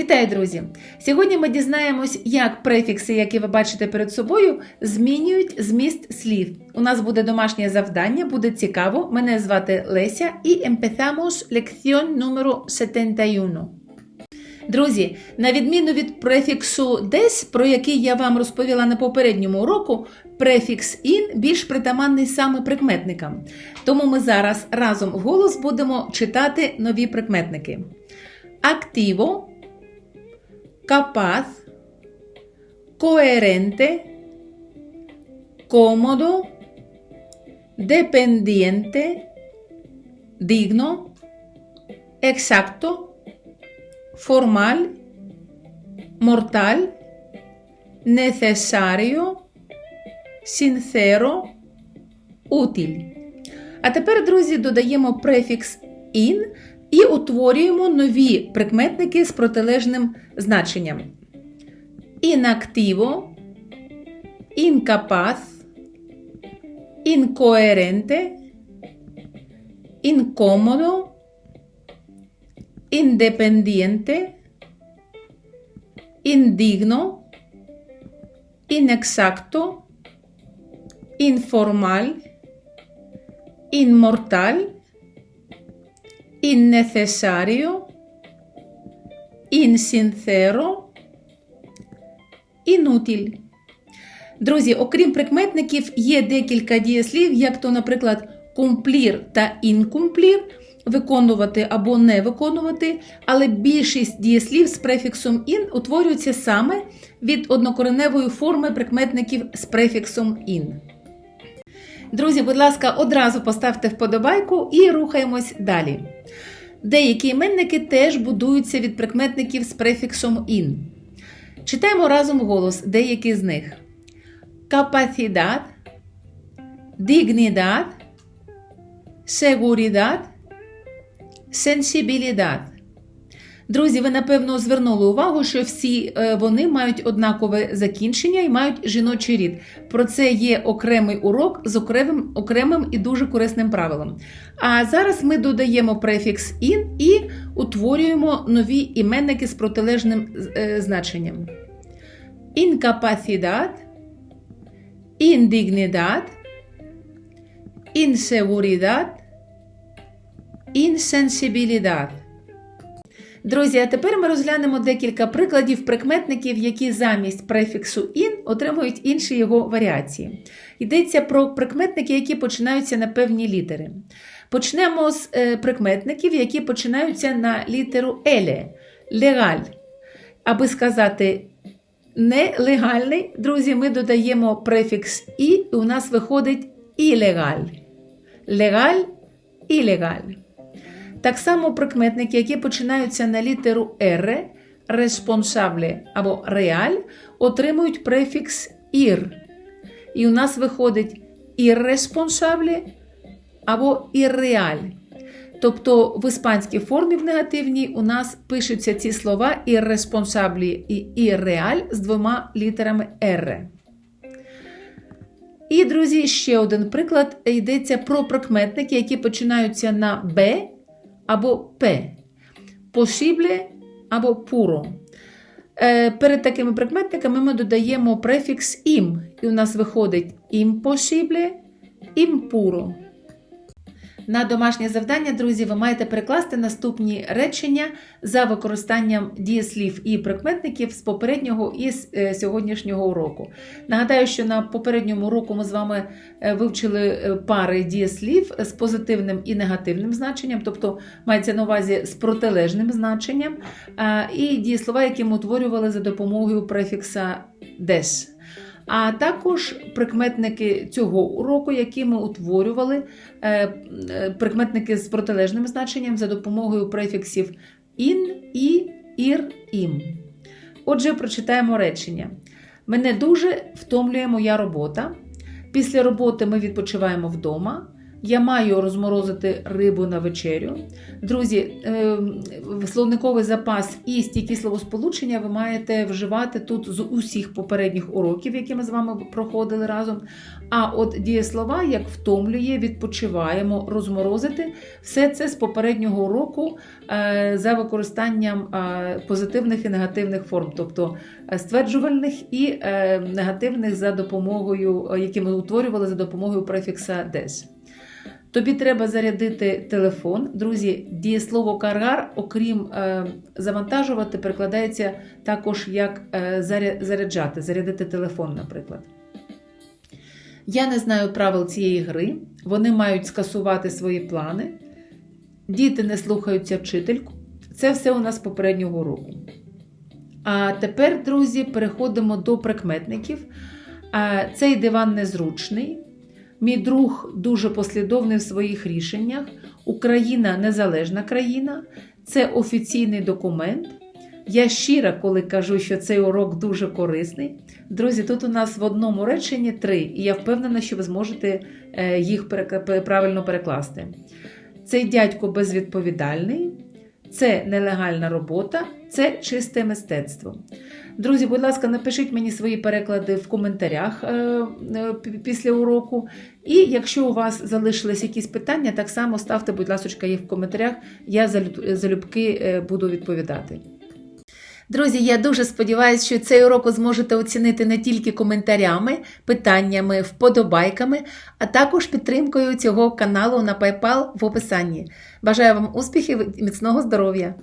Вітаю, друзі! Сьогодні ми дізнаємось, як префікси, які ви бачите перед собою, змінюють зміст слів. У нас буде домашнє завдання, буде цікаво. Мене звати Леся і empezamos lección número 71. Друзі, на відміну від префіксу десь, про який я вам розповіла на попередньому уроку, префікс in більш притаманний саме прикметникам. Тому ми зараз разом вголос будемо читати нові прикметники. Activo, capaz, coherente, cómodo, dependiente, digno, exacto, formal, mortal, necesario, sincero, útil. А тепер, друзі, додаємо префікс in і утворюємо нові прикметники з протилежним значенням. Inactivo, incapaz, incoherente, incómodo, independiente, indigno, inexacto, informal, inmortal, innecesario, insincero, inútil. Друзі, окрім прикметників, є декілька дієслів, як то, наприклад, кумплір та інкумплір, виконувати або не виконувати, але більшість дієслів з префіксом ін утворюються саме від однокореневої форми прикметників з префіксом ін. Друзі, будь ласка, одразу поставте вподобайку і рухаємось далі. Деякі іменники теж будуються від прикметників з префіксом in. Читаємо разом голос деякі з них: Capacidad, dignidad, seguridad, sensibilidad. Друзі, ви напевно звернули увагу, що всі е, вони мають однакове закінчення і мають жіночий рід. Про це є окремий урок з окремим, окремим і дуже корисним правилом. А зараз ми додаємо префікс in і утворюємо нові іменники з протилежним е, значенням. Incapacidad, indignidad, inseguridad, insensibilidad. Друзі, а тепер ми розглянемо декілька прикладів прикметників, які замість префіксу in отримують інші його варіації. Йдеться про прикметники, які починаються на певні літери. Почнемо з е, прикметників, які починаються на літеру еле легаль. Аби сказати нелегальний, друзі, ми додаємо префікс і, і у нас виходить ілегаль. Легаль, ілегаль. Так само прикметники, які починаються на літеру «р», responsable або реаль, отримують префікс ір. І у нас виходить irresponsable або ірреаль. Тобто в іспанській формі в негативній у нас пишуться ці слова irresponsable і ірреаль з двома літерами «р». І, друзі, ще один приклад йдеться про прикметники, які починаються на Б або П, посібле або пуро. Е, перед такими прикметниками ми додаємо префікс ім, і у нас виходить імпосібле, імпуро. На домашнє завдання, друзі, ви маєте перекласти наступні речення за використанням дієслів і прикметників з попереднього і з е, сьогоднішнього уроку. Нагадаю, що на попередньому уроку ми з вами е, вивчили е, пари дієслів з позитивним і негативним значенням, тобто мається на увазі з протилежним значенням, і дієслова, які ми утворювали за допомогою префікса des. А також прикметники цього уроку, які ми утворювали, прикметники з протилежним значенням за допомогою префіксів ін, і, ір, ім. Отже, прочитаємо речення. Мене дуже втомлює моя робота. Після роботи ми відпочиваємо вдома. Я маю розморозити рибу на вечерю. Друзі, е, словниковий запас і стійкі словосполучення ви маєте вживати тут з усіх попередніх уроків, які ми з вами проходили разом. А от дієслова, як втомлює, відпочиваємо, розморозити, все це з попереднього уроку е, за використанням е, позитивних і негативних форм, тобто стверджувальних і негативних за допомогою, які ми утворювали за допомогою префікса des. Тобі треба зарядити телефон. Друзі, дієслово каргар, окрім е, завантажувати, перекладається також як е, заряджати, зарядити телефон, наприклад. Я не знаю правил цієї гри. Вони мають скасувати свої плани. Діти не слухаються вчительку. Це все у нас попереднього року. А тепер, друзі, переходимо до прикметників. Цей диван незручний. Мій друг дуже послідовний в своїх рішеннях. Україна незалежна країна. Це офіційний документ. Я щира, коли кажу, що цей урок дуже корисний. Друзі, тут у нас в одному реченні три, і я впевнена, що ви зможете е, їх правильно перекласти. Цей дядько безвідповідальний, це нелегальна робота, це чисте мистецтво. Друзі, будь ласка, напишіть мені свої переклади в коментарях е, е, пі- після уроку. І якщо у вас залишились якісь питання, так само ставте, будь ласка, їх в коментарях. Я залю- залюбки е, буду відповідати. Друзі, я дуже сподіваюся, що цей урок ви зможете оцінити не тільки коментарями, питаннями, вподобайками, а також підтримкою цього каналу на PayPal в описанні. Бажаю вам успіхів і міцного здоров'я!